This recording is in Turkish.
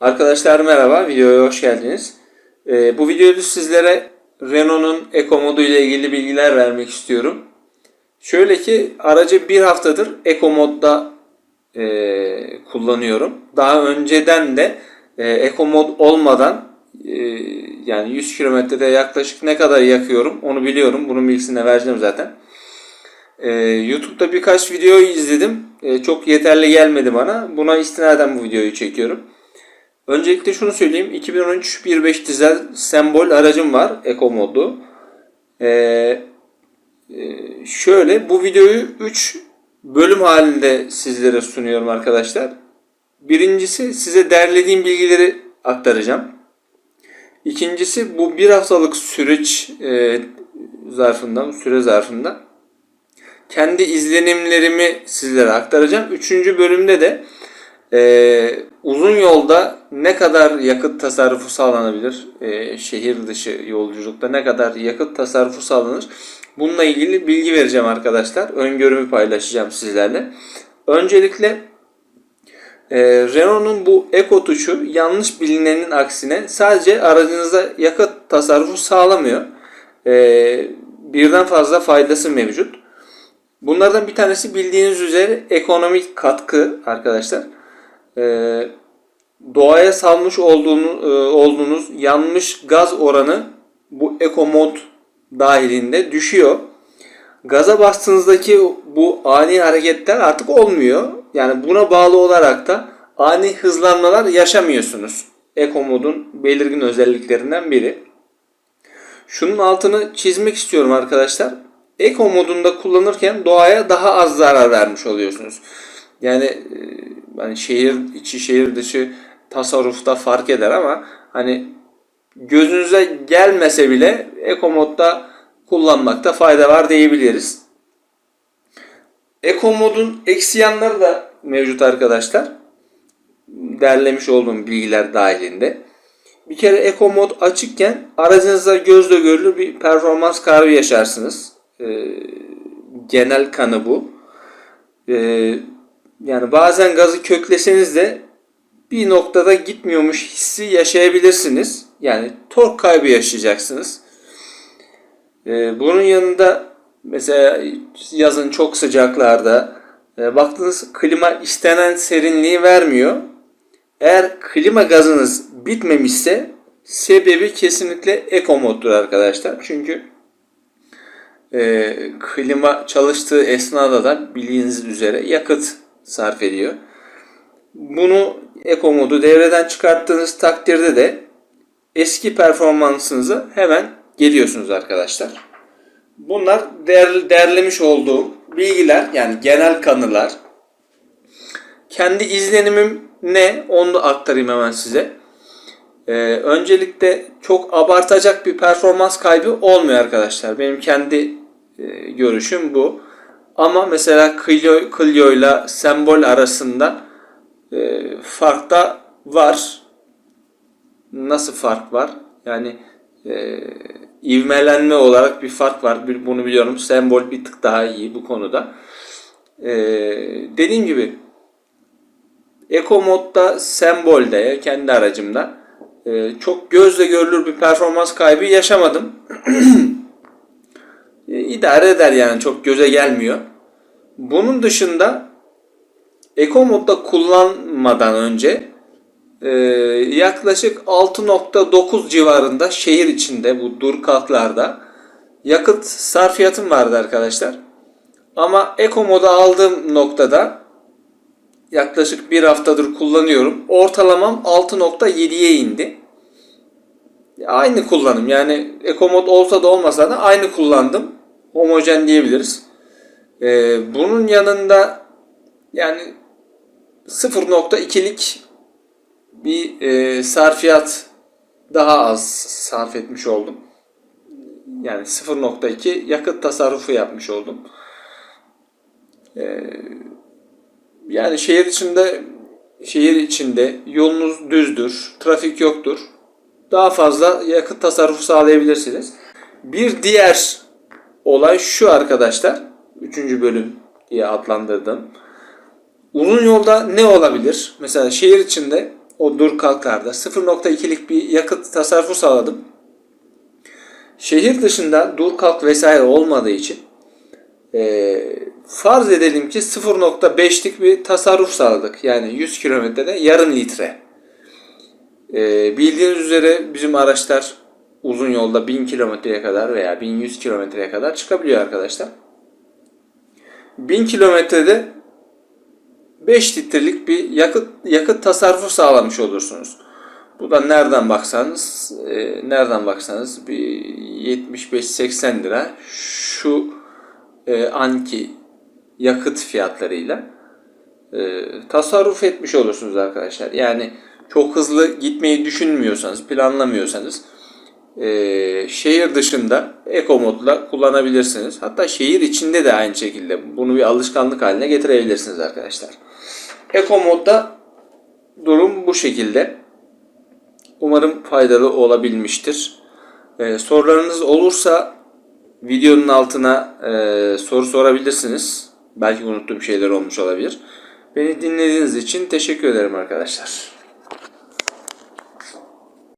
Arkadaşlar merhaba, videoya hoş geldiniz. Ee, bu videoda sizlere Renault'un Eco modu ile ilgili bilgiler vermek istiyorum. Şöyle ki aracı bir haftadır Eco modda e, kullanıyorum. Daha önceden de e, Eco mod olmadan e, yani 100 kilometrede yaklaşık ne kadar yakıyorum onu biliyorum. Bunun bilgisini de vereceğim zaten. Ee, YouTube'da birkaç video izledim. Ee, çok yeterli gelmedi bana. Buna istinaden bu videoyu çekiyorum. Öncelikle şunu söyleyeyim. 2013 1.5 dizel sembol aracım var. Eco modu. Ee, e, şöyle bu videoyu 3 bölüm halinde sizlere sunuyorum arkadaşlar. Birincisi size derlediğim bilgileri aktaracağım. İkincisi bu bir haftalık süreç e, zarfında, süre zarfında kendi izlenimlerimi sizlere aktaracağım. Üçüncü bölümde de e, uzun yolda ne kadar yakıt tasarrufu sağlanabilir? E, şehir dışı yolculukta ne kadar yakıt tasarrufu sağlanır? Bununla ilgili bilgi vereceğim arkadaşlar. Öngörümü paylaşacağım sizlerle. Öncelikle e, Renault'un bu Eco tuşu yanlış bilinenin aksine sadece aracınıza yakıt tasarrufu sağlamıyor. E, birden fazla faydası mevcut. Bunlardan bir tanesi bildiğiniz üzere ekonomik katkı arkadaşlar. Ee, doğaya salmış olduğunuz, olduğunuz yanmış gaz oranı bu eco mod dahilinde düşüyor. Gaza bastığınızdaki bu ani hareketler artık olmuyor. Yani buna bağlı olarak da ani hızlanmalar yaşamıyorsunuz. Eco modun belirgin özelliklerinden biri. Şunun altını çizmek istiyorum arkadaşlar. Eco modunda kullanırken doğaya daha az zarar vermiş oluyorsunuz. Yani hani şehir içi şehir dışı tasarrufta fark eder ama hani gözünüze gelmese bile Eco modda kullanmakta fayda var diyebiliriz. Eco modun eksi yanları da mevcut arkadaşlar. Derlemiş olduğum bilgiler dahilinde. Bir kere Eco mod açıkken aracınızda gözle görülür bir performans kaybı yaşarsınız. Ee, genel kanı bu. Ee, yani bazen gazı kökleseniz de bir noktada gitmiyormuş hissi yaşayabilirsiniz. Yani tork kaybı yaşayacaksınız. Ee, bunun yanında mesela yazın çok sıcaklarda e, baktınız klima istenen serinliği vermiyor. Eğer klima gazınız bitmemişse sebebi kesinlikle eco moddur arkadaşlar. Çünkü e, klima çalıştığı esnada da bildiğiniz üzere yakıt sarf ediyor. Bunu Eco modu devreden çıkarttığınız takdirde de eski performansınıza hemen geliyorsunuz arkadaşlar. Bunlar değer, değerlemiş olduğum bilgiler yani genel kanılar. Kendi izlenimim ne onu da aktarayım hemen size. Ee, öncelikle çok abartacak bir performans kaybı olmuyor arkadaşlar. Benim kendi e, görüşüm bu. Ama mesela Clio, Clio ile sembol arasında e, fark da var. Nasıl fark var? Yani e, ivmelenme olarak bir fark var. Bunu biliyorum. Sembol bir tık daha iyi bu konuda. E, dediğim gibi Eco modda sembolde kendi aracımda e, çok gözle görülür bir performans kaybı yaşamadım. E, idare eder yani çok göze gelmiyor. Bunun dışında Eco modda kullanmadan önce e, yaklaşık 6.9 civarında şehir içinde bu dur kalklarda yakıt sarfiyatım vardı arkadaşlar. Ama Eco moda aldığım noktada yaklaşık bir haftadır kullanıyorum. Ortalamam 6.7'ye indi. Aynı kullanım yani Eco mod olsa da olmasa da aynı kullandım homojen diyebiliriz. Ee, bunun yanında yani 0.2'lik bir e, sarfiyat daha az sarf etmiş oldum. Yani 0.2 yakıt tasarrufu yapmış oldum. Ee, yani şehir içinde şehir içinde yolunuz düzdür, trafik yoktur. Daha fazla yakıt tasarrufu sağlayabilirsiniz. Bir diğer olay şu arkadaşlar. Üçüncü bölüm diye adlandırdım. Uzun yolda ne olabilir? Mesela şehir içinde o dur kalklarda 0.2'lik bir yakıt tasarrufu sağladım. Şehir dışında dur kalk vesaire olmadığı için e, farz edelim ki 0.5'lik bir tasarruf sağladık. Yani 100 kilometrede yarım litre. E, bildiğiniz üzere bizim araçlar uzun yolda 1000 kilometreye kadar veya 1100 kilometreye kadar çıkabiliyor arkadaşlar. 1000 kilometrede 5 litrelik bir yakıt yakıt tasarrufu sağlamış olursunuz. Bu da nereden baksanız e, nereden baksanız bir 75-80 lira şu e, anki yakıt fiyatlarıyla e, tasarruf etmiş olursunuz arkadaşlar. Yani çok hızlı gitmeyi düşünmüyorsanız, planlamıyorsanız e, şehir dışında eco modla kullanabilirsiniz. Hatta şehir içinde de aynı şekilde bunu bir alışkanlık haline getirebilirsiniz arkadaşlar. Eco modda durum bu şekilde. Umarım faydalı olabilmiştir. Ee, sorularınız olursa videonun altına e, soru sorabilirsiniz. Belki unuttuğum şeyler olmuş olabilir. Beni dinlediğiniz için teşekkür ederim arkadaşlar.